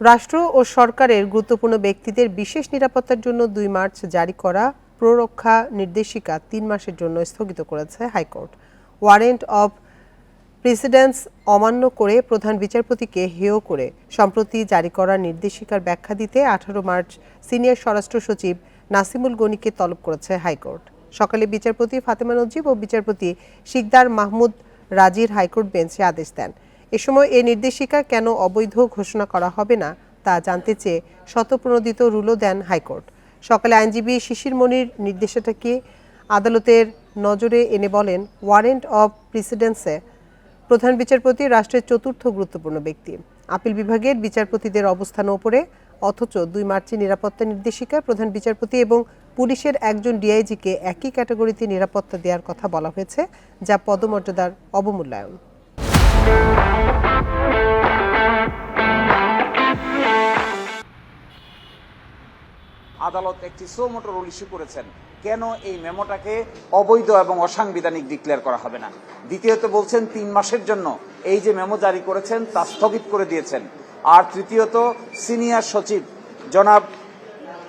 রাষ্ট্র ও সরকারের গুরুত্বপূর্ণ ব্যক্তিদের বিশেষ নিরাপত্তার জন্য দুই মার্চ জারি করা প্ররক্ষা নির্দেশিকা তিন মাসের জন্য স্থগিত করেছে হাইকোর্ট। ওয়ারেন্ট অব প্রেসিডেন্স অমান্য করে প্রধান বিচারপতিকে হেয় করে। সম্প্রতি জারি করা নির্দেশিকার ব্যাখ্যা দিতে আঠারো মার্চ সিনিয়র স্বরাষ্ট্র সচিব নাসিমুল গনিকে তলব করেছে হাইকোর্ট। সকালে বিচারপতি ফাতেমা নজিব ও বিচারপতি শিকদার মাহমুদ রাজির হাইকোর্ট বেঞ্চে আদেশ দেন। এ সময় এ নির্দেশিকা কেন অবৈধ ঘোষণা করা হবে না, তা জানতে চেয়ে শতপ্রণোদিত রুলও দেন হাইকোর্ট। সকালে আইনজীবী শিশির মনির নির্দেশটাকে আদালতের নজরে এনে বলেন, ওয়ারেন্ট অব প্রেসিডেন্সে প্রধান বিচারপতি রাষ্ট্রের চতুর্থ গুরুত্বপূর্ণ ব্যক্তি। আপিল বিভাগের বিচারপতিদের অবস্থান ওপরে অথচ দুই মার্চে নিরাপত্তা নির্দেশিকায় প্রধান বিচারপতি এবং পুলিশের একজন ডিআইজিকে একই ক্যাটাগরিতে নিরাপত্তা দেওয়ার কথা বলা হয়েছে, যা পদমর্যাদার অবমূল্যায়ন। আদালত একটি সো মোটর রুল ইস্যু করেছেন। কেন এই মেমোটাকে অবৈধ এবং অসাংবিধানিক ডিক্লেয়ার করা হবে না? দ্বিতীয়ত বলছেন, তিন মাসের জন্য এই যে মেমো জারি করেছেন, তা স্থগিত করে দিয়েছেন। আর তৃতীয়ত সিনিয়র সচিব জনাব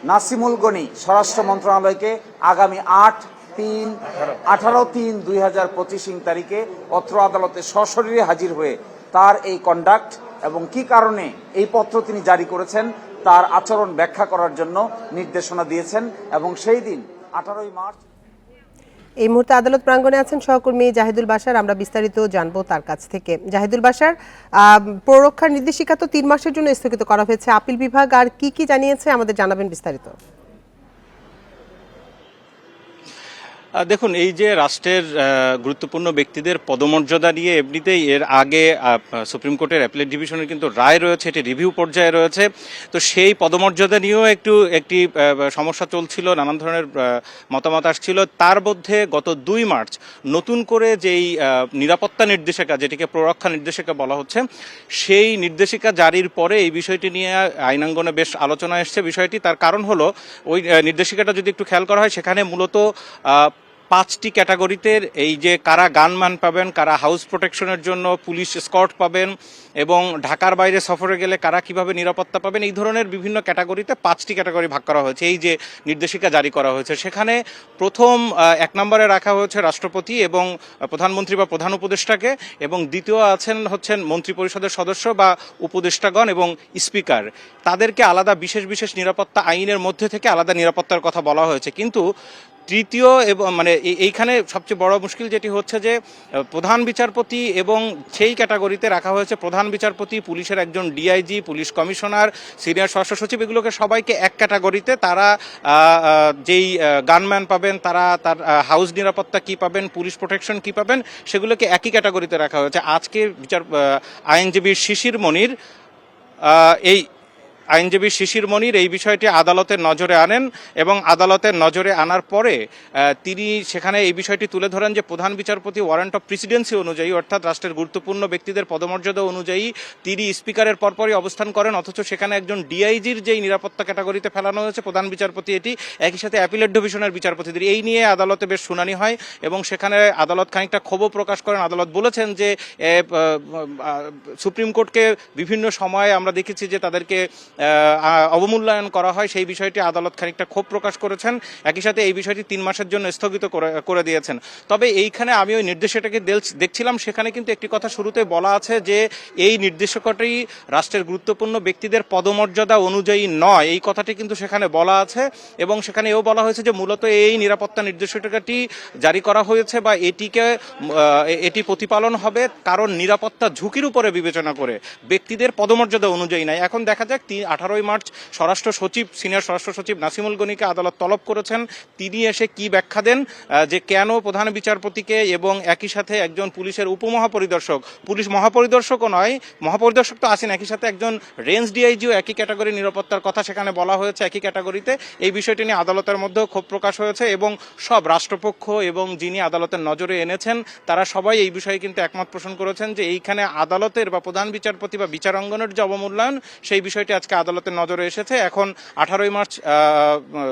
নাসিমুল গনি স্বরাষ্ট্র মন্ত্রণালয়কে আগামী আট তিন আঠারো তিন দুই হাজার পঁচিশ তারিখে অত্র আদালতে সশরীরে হাজির হয়ে তার এই কন্ডাক্ট এবং কি কারণে এই পত্র তিনি জারি করেছেন তার আচরণ ব্যাখ্যা করার জন্য নির্দেশনা দিয়েছেন এবং সেই দিন, আঠারোই মার্চ এই মুহূর্তে আদালত প্রাঙ্গনে আছেন সহকর্মী জাহিদুল বাসার আমরা বিস্তারিত জানব তার কাছ থেকে। জাহিদুল বাসার প্ররক্ষার নির্দেশিকা তো তিন মাসের জন্য স্থগিত করা হয়েছে। আপিল বিভাগ আর কি কি জানিয়েছে আমাদের জানাবেন বিস্তারিত। দেখুন, এই যে রাষ্ট্রের গুরুত্বপূর্ণ ব্যক্তিদের পদমর্যাদা নিয়ে এমনিতেই এর আগে সুপ্রিম কোর্টের অ্যাপিলেট ডিভিশনের কিন্তু রায় রয়েছে, এটি রিভিউ পর্যায়ে রয়েছে। তো সেই পদমর্যাদা নিয়েও একটু, একটি সমস্যা চলছিল, নানান ধরনের মতামত আসছিল। তার মধ্যে গত দুই মার্চ নতুন করে যেই নিরাপত্তা নির্দেশিকা, যেটিকে প্ররক্ষা নির্দেশিকা বলা হচ্ছে, সেই নির্দেশিকা জারির পরে এই বিষয়টি নিয়ে আইনাঙ্গনে বেশ আলোচনা এসছে। বিষয়টি তার কারণ হলো, ওই নির্দেশিকাটা যদি একটু খেয়াল করা হয়, সেখানে মূলত পাঁচটি ক্যাটাগরিতে এই যে কারা গানম্যান পাবেন, কারা হাউস প্রোটেকশনের জন্য পুলিশ স্কট পাবেন এবং ঢাকার বাইরে সফরে গেলে কারা কীভাবে নিরাপত্তা পাবেন, এই ধরনের বিভিন্ন ক্যাটাগরিতে পাঁচটি ক্যাটাগরি ভাগ করা হয়েছে, এই যে নির্দেশিকা জারি করা হয়েছে। সেখানে প্রথম এক নম্বরে রাখা হয়েছে রাষ্ট্রপতি এবং প্রধানমন্ত্রী বা প্রধান উপদেষ্টাকে এবং দ্বিতীয় আছেন হচ্ছেন মন্ত্রী পরিষদের সদস্য বা উপদেষ্টাগণ এবং স্পিকার। তাদেরকে আলাদা বিশেষ বিশেষ নিরাপত্তা আইনের মধ্যে থেকে আলাদা নিরাপত্তার কথা বলা হয়েছে। কিন্তু তৃতীয় এবং মানে এই- এইখানে সবচেয়ে বড় মুশকিল যেটি হচ্ছে যে প্রধান বিচারপতি এবং সেই ক্যাটাগরিতে রাখা হয়েছে প্রধান বিচারপতি, পুলিশের একজন ডিআইজি, পুলিশ কমিশনার, সিনিয়র স্বরাষ্ট্র সচিব, এগুলোকে সবাইকে এক ক্যাটাগরিতে তারা যেই গানম্যান পাবেন, তারা তার হাউস নিরাপত্তা কি পাবেন, পুলিশ প্রোটেকশন কি পাবেন, সেগুলোকে একই ক্যাটাগরিতে রাখা হয়েছে। আজকে বিচার আইনজীবী শিশির মনির এই আইনজীবী শিশির মনির এই বিষয়টি আদালতের নজরে আনেন এবং আদালতের নজরে আনার পরে তিনি সেখানে এই বিষয়টি তুলে ধরেন যে প্রধান বিচারপতি ওয়ারেন্ট অফ প্রেসিডেন্সি অনুযায়ী, অর্থাৎ রাষ্ট্রের গুরুত্বপূর্ণ ব্যক্তিদের পদমর্যাদা অনুযায়ী তিনি স্পিকারের পরপরই অবস্থান করেন, অথচ সেখানে একজন ডিআইজির যেই নিরাপত্তা ক্যাটাগরিতে ফেলানো হয়েছে, প্রধান বিচারপতি এটি একই সাথে অ্যাপিলেট ডিভিশনের বিচারপতিদের। এই নিয়ে আদালতে বেশ শুনানি হয় এবং সেখানে আদালত খানিকটা ক্ষোভও প্রকাশ করেন। আদালত বলেছেন যে সুপ্রিম কোর্টকে বিভিন্ন সময়ে আমরা দেখেছি যে তাদেরকে অবমূল্যায়ন করা হয়, সেই বিষয়টি আদালত খানিকটা ক্ষোভ প্রকাশ করেছেন। একই সাথে এই বিষয়টি তিন মাসের জন্য স্থগিত করে- দিয়েছেন। তবে এইখানে আমি ওই নির্দেশটাকে দেখছিলাম, সেখানে কিন্তু একটি কথা শুরুতে বলা আছে যে, এই নির্দেশকটি রাষ্ট্রের গুরুত্বপূর্ণ ব্যক্তিদের পদমর্যাদা অনুযায়ী নয়। এই কথাটি কিন্তু সেখানে বলা আছে এবং সেখানে এও বলা হয়েছে যে, মূলত এই নিরাপত্তা নির্দেশিকাটি জারি করা হয়েছে বা এটিকে এটি প্রতিপালন হবে কারণ নিরাপত্তা ঝুঁকির উপরে বিবেচনা করে। ব্যক্তিদের পদমর্যাদা অনুযায়ী নাই এখন দেখা যাক আঠারোই মার্চ স্বরাষ্ট্র সচিব, সিনিয়র স্বরাষ্ট্র সচিব নাসিমুল গনিকে আদালত তলব করেছেন। তিনি এসে কি ব্যাখ্যা দেন? যে কেন প্রধান বিচারপতিকে এবং একই সাথে একজন পুলিশের উপমহাপরিদর্শক, পুলিশ মহাপরিদর্শকও নয়, মহাপরিদর্শক তো আছেন, একই সাথে একজন রেঞ্জ ডিআইজিও একই ক্যাটাগরি নিরাপত্তার কথা সেখানে বলা হয়েছে একই ক্যাটাগরিতে। এই বিষয়টি নিয়ে আদালতের মধ্যেও ক্ষোভ প্রকাশ হয়েছে এবং সব রাষ্ট্রপক্ষ এবং যিনি আদালতের নজরে এনেছেন, তারা সবাই এই বিষয়ে কিন্তু একমত পোষণ করেছেন যে এইখানে আদালতের বা প্রধান বিচারপতি বা বিচারাঙ্গনের যে অবমূল্যায়ন, সেই বিষয়টি আজকে আদালতের নজরে এসেছে। এখন আঠারোই মার্চ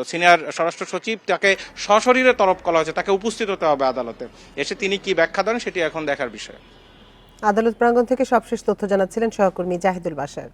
সিনিয়র স্বরাষ্ট্র সচিব তাকে সশরীরে তরফ করা হয়েছে, তাকে উপস্থিত হতে হবে আদালতে। এসে তিনি কি ব্যাখ্যা দেন সেটি এখন দেখার বিষয়। আদালত প্রাঙ্গণ থেকে সবশেষ তথ্য জানাচ্ছিলেন সহকর্মী জাহিদুল বাসার